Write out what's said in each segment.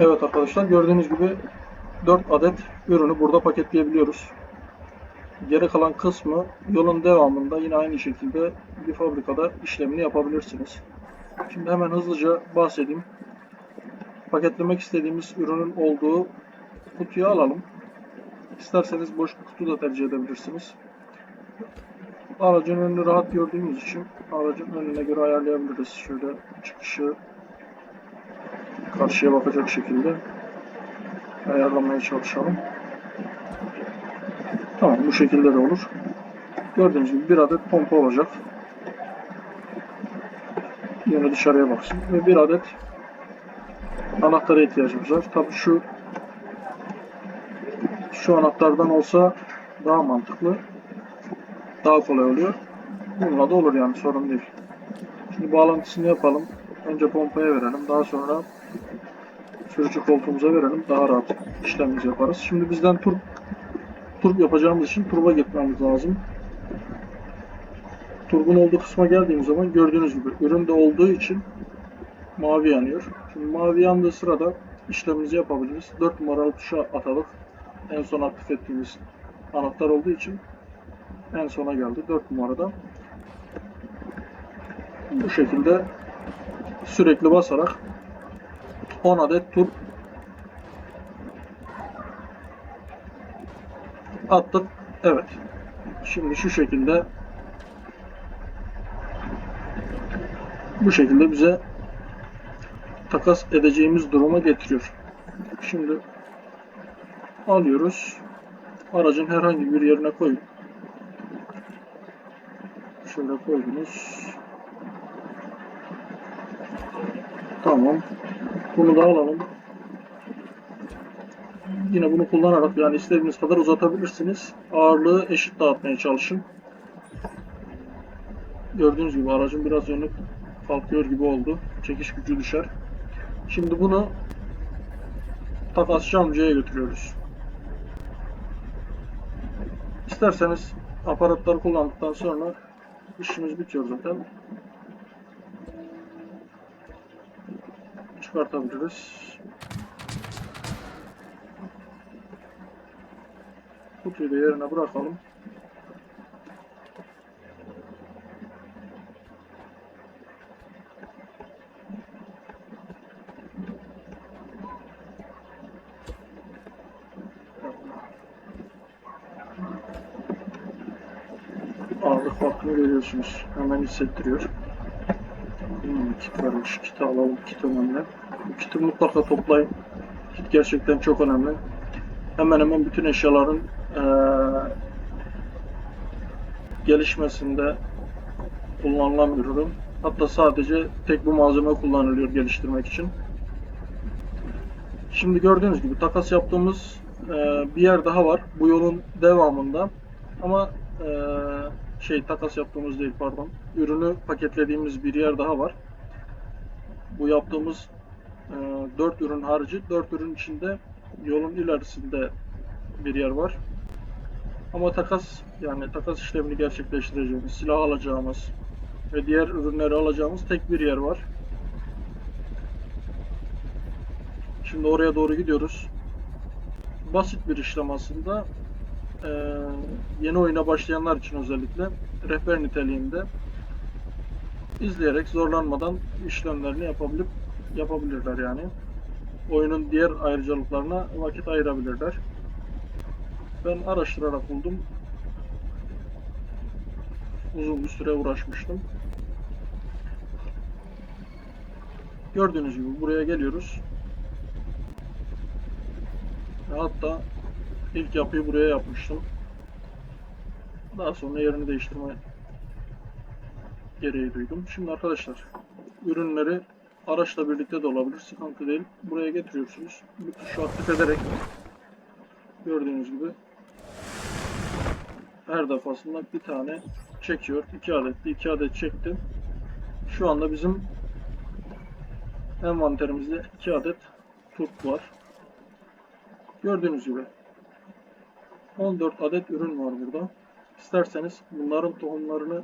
Evet arkadaşlar gördüğünüz gibi 4 adet ürünü burada paketleyebiliyoruz. Geri kalan kısmı yolun devamında yine aynı şekilde bir fabrikada işlemini yapabilirsiniz. Şimdi hemen hızlıca bahsedeyim. Paketlemek istediğimiz ürünün olduğu kutuyu alalım. İsterseniz boş bir kutu da tercih edebilirsiniz. Aracın önünü rahat gördüğümüz için aracın önüne göre ayarlayabiliriz. Şöyle çıkışı karşıya bakacak şekilde ayarlamaya çalışalım. Tamam bu şekilde de olur. Gördüğünüz gibi bir adet pompa olacak. Yönü dışarıya baksın. Ve bir adet anahtara ihtiyacımız var. Tabi şu şu anahtardan olsa daha mantıklı. Daha kolay oluyor. Bununla da olur yani sorun değil. Şimdi bağlantısını yapalım. Önce pompaya verelim. Daha sonra sürücü koltuğumuza verelim. Daha rahat işlemimizi yaparız. Şimdi bizden tur turp yapacağımız için turba gitmemiz lazım. Turbun olduğu kısma geldiğimiz zaman gördüğünüz gibi üründe olduğu için mavi yanıyor. Şimdi mavi yandığı sırada işlemimizi yapabiliriz. 4 numaralı tuşa atalım. En son aktif ettiğimiz anahtar olduğu için en sona geldi 4 numarada. Bu şekilde sürekli basarak 10 adet tur attık. Evet. Şimdi şu şekilde bu şekilde bize takas edeceğimiz duruma getiriyor. Şimdi alıyoruz. Aracın herhangi bir yerine koyup şöyle koydunuz. Tamam. Bunu da alalım. Yine bunu kullanarak yani istediğiniz kadar uzatabilirsiniz. Ağırlığı eşit dağıtmaya çalışın. Gördüğünüz gibi aracın biraz yönü kalkıyor gibi oldu. Çekiş gücü düşer. Şimdi bunu takasçı amcaya götürüyoruz. İsterseniz aparatları kullandıktan sonra işimiz bitiyor zaten. Çıkartabiliriz. Kutuyu da yerine bırakalım. Ağırlık farkını görüyorsunuz. Hemen hissettiriyor. Hmm, kit varmış. Kiti alalım. Kit önemli. Kiti mutlaka toplayın. Kit gerçekten çok önemli. Hemen hemen bütün eşyaların eee, gelişmesinde kullanılan bir ürün. Hatta sadece tek bu malzeme kullanılıyor geliştirmek için. Şimdi gördüğünüz gibi takas yaptığımız eee, bir yer daha var. Bu yolun devamında. Ama eee, şey takas yaptığımız değil pardon. Ürünü paketlediğimiz bir yer daha var. Bu yaptığımız 4 ürün harici 4 ürün içinde yolun ilerisinde bir yer var. Ama takas yani takas işlemini gerçekleştireceğimiz, silah alacağımız ve diğer ürünleri alacağımız tek bir yer var. Şimdi oraya doğru gidiyoruz. Basit bir işlem aslında. Ee, yeni oyuna başlayanlar için özellikle rehber niteliğinde izleyerek zorlanmadan işlemlerini yapabilip yapabilirler yani. Oyunun diğer ayrıcalıklarına vakit ayırabilirler. Ben araştırarak buldum. Uzun bir süre uğraşmıştım. Gördüğünüz gibi buraya geliyoruz. Hatta ilk yapıyı buraya yapmıştım. Daha sonra yerini değiştirme gereği duydum. Şimdi arkadaşlar ürünleri araçla birlikte de olabilir. Sıkıntı değil. Buraya getiriyorsunuz. Bu tuşu aktif ederek gördüğünüz gibi her defasında bir tane çekiyor. 2 adet, 2 adet çekti. Şu anda bizim envanterimizde 2 adet turp var. Gördüğünüz gibi 14 adet ürün var burada. İsterseniz bunların tohumlarını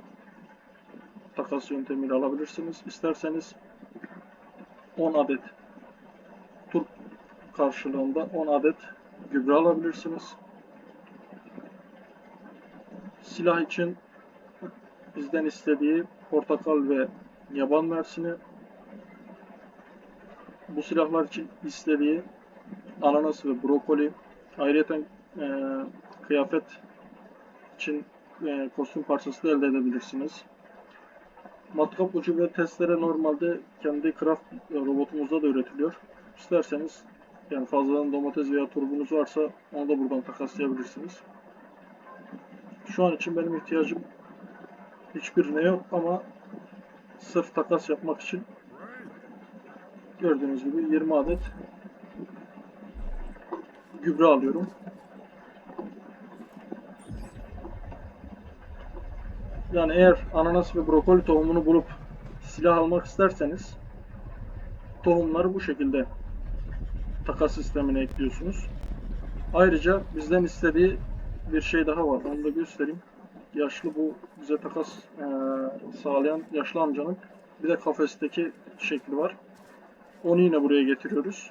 takas yöntemiyle alabilirsiniz. İsterseniz 10 adet turp karşılığında 10 adet gübre alabilirsiniz. Silah için bizden istediği portakal ve yaban mersini. Bu silahlar için istediği ananas ve brokoli. Ayrıca e, kıyafet için e, kostüm parçası da elde edebilirsiniz. Matkap ucu ve testere normalde kendi craft robotumuzda da üretiliyor. İsterseniz yani fazladan domates veya turbunuz varsa onu da buradan takaslayabilirsiniz. Şu an için benim ihtiyacım hiçbirine yok ama sırf takas yapmak için gördüğünüz gibi 20 adet gübre alıyorum. Yani eğer ananas ve brokoli tohumunu bulup silah almak isterseniz tohumları bu şekilde takas sistemine ekliyorsunuz. Ayrıca bizden istediği bir şey daha var. Onu da göstereyim. Yaşlı bu bize takas eee, sağlayan yaşlı amcanın bir de kafesteki şekli var. Onu yine buraya getiriyoruz.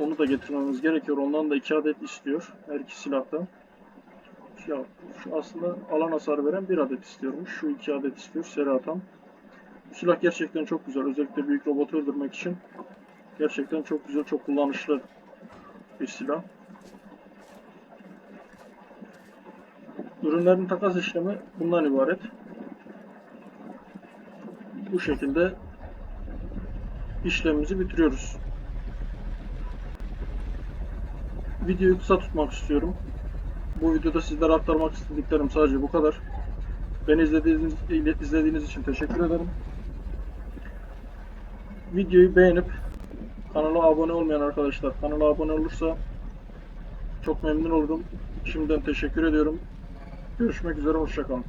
Onu da getirmemiz gerekiyor. Ondan da iki adet istiyor. Her iki silahtan. Ya, aslında alan hasar veren bir adet istiyormuş. Şu iki adet istiyor. Seri atan. Bu silah gerçekten çok güzel. Özellikle büyük robotu öldürmek için gerçekten çok güzel, çok kullanışlı bir silah. Ürünlerin takas işlemi bundan ibaret. Bu şekilde işlemimizi bitiriyoruz. Videoyu kısa tutmak istiyorum. Bu videoda sizlere aktarmak istediklerim sadece bu kadar. Beni izlediğiniz, izlediğiniz için teşekkür ederim. Videoyu beğenip kanala abone olmayan arkadaşlar kanala abone olursa çok memnun olurum. Şimdiden teşekkür ediyorum. Görüşmek üzere, hoşçakalın.